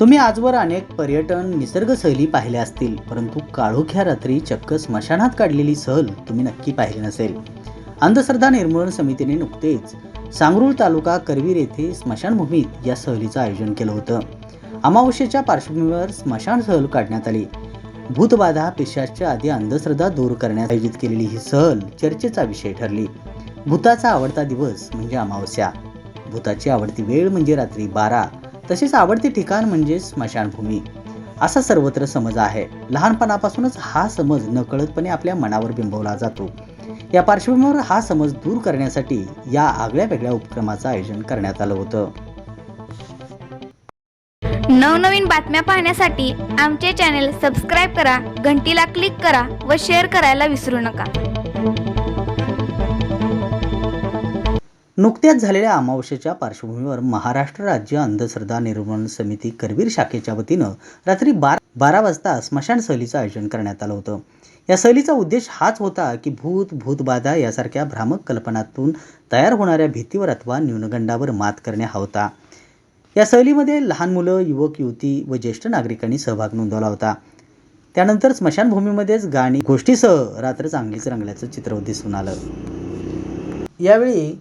तुम्ही आजवर अनेक पर्यटन निसर्ग सहली पाहिल्या असतील परंतु काळोख्या रात्री चक्क स्मशानात काढलेली सहल तुम्ही नक्की पाहिली नसेल. अंधश्रद्धा निर्मूलन समितीने नुकतेच सांगरूळ तालुका करवीर येथे स्मशानभूमीत या सहलीचं आयोजन केलं होतं. अमावस्येच्या पार्श्वभूमीवर स्मशान सहल काढण्यात आली. भूतबाधा पेशाच्या आधी अंधश्रद्धा दूर करण्यात आयोजित केलेली ही सहल चर्चेचा विषय ठरली. भूताचा आवडता दिवस म्हणजे अमावस्या. भूताची आवडती वेळ म्हणजे रात्री बारा. तसेच आवडते ठिकाण म्हणजे स्मशानभूमी. असा सर्वत्र समज आहे. लहानपणापासूनच हा समज नकळतपणे आपल्या मनावर बिंबवला जातो. या पार्श्वभूमीवर हा समज दूर करण्यासाठी या आगळ्या वेगळ्या उपक्रमाचं आयोजन करण्यात आलं होतं. नवनवीन बातम्या पाहण्यासाठी आमचे चॅनेल सबस्क्राईब करा घंटीला क्लिक करा व शेअर करायला विसरू नका. नुकत्याच झालेल्या अमावस्येच्या पार्श्वभूमीवर महाराष्ट्र राज्य अंधश्रद्धा निर्मूलन समिती करवीर शाखेच्या वतीनं रात्री बारा बारा वाजता स्मशान सहलीचं आयोजन करण्यात आलं होतं. या सहलीचा उद्देश हाच होता की भूत भूतबाधा यासारख्या भ्रामक कल्पनातून तयार होणाऱ्या भीतीवर अथवा न्यूनगंडावर मात करणे हा होता. या सहलीमध्ये लहान मुलं युवक युवती व ज्येष्ठ नागरिकांनी सहभाग नोंदवला होता. त्यानंतर स्मशानभूमीमध्येच गाणी गोष्टीसह रात्र चांगलीच रंगल्याचं चित्र दिसून आलं. यावेळी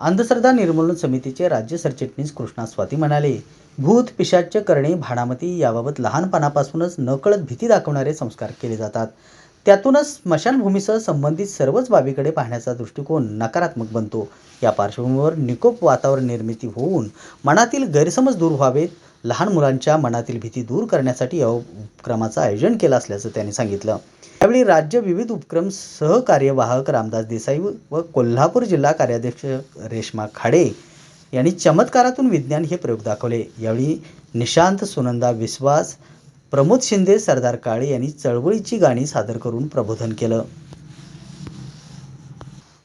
अंधश्रद्धा निर्मूलन समितीचे राज्य सरचिटणीस कृष्णा स्वाती म्हणाले भूत पिशाच्य करणे भाडामती याबाबत लहानपणापासूनच नकळत भीती दाखवणारे संस्कार केले जातात. त्यातूनच स्मशानभूमीसह संबंधित सर्वच बाबीकडे पाहण्याचा दृष्टिकोन नकारात्मक बनतो. या पार्श्वभूमीवर निकोप वातावरण निर्मिती होऊन मनातील गैरसमज दूर व्हावेत. लहान मुलांच्या मनातील भीती दूर करण्यासाठी या उपक्रमाचं आयोजन केलं असल्याचं त्यांनी सांगितलं. यावेळी राज्य विविध उपक्रम सहकार्यवाहक रामदास देसाई व कोल्हापूर जिल्हा कार्याध्यक्ष रेश्मा खाडे यांनी चमत्कारातून विज्ञान हे प्रयोग दाखवले. यावेळी निशांत सुनंदा विश्वास प्रमोद शिंदे सरदार काळे यांनी चळवळीची गाणी सादर करून प्रबोधन केलं.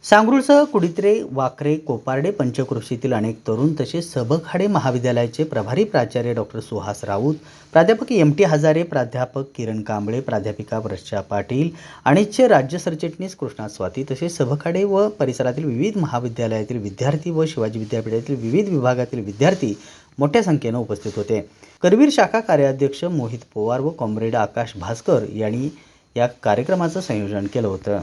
सांगरूळसह कुडित्रे वाकरे कोपार्डे पंचक्रोशीतील अनेक तरुण तसेच सबखाडे महाविद्यालयाचे प्रभारी प्राचार्य डॉक्टर सुहास राऊत प्राध्यापक एम टी हजारे प्राध्यापक किरण कांबळे प्राध्यापिका वर्षा पाटील अनिच्छे राज्य सरचिटणीस कृष्णा स्वाती तसेच सभखाडे व परिसरातील विविध महाविद्यालयातील विद्यार्थी व शिवाजी विद्यापीठातील विविध विभागातील विद्यार्थी मोठ्या संख्येनं उपस्थित होते. करवीर शाखा कार्याध्यक्ष मोहित पवार व कॉम्रेड आकाश भास्कर यांनी या कार्यक्रमाचं संयोजन केलं होतं.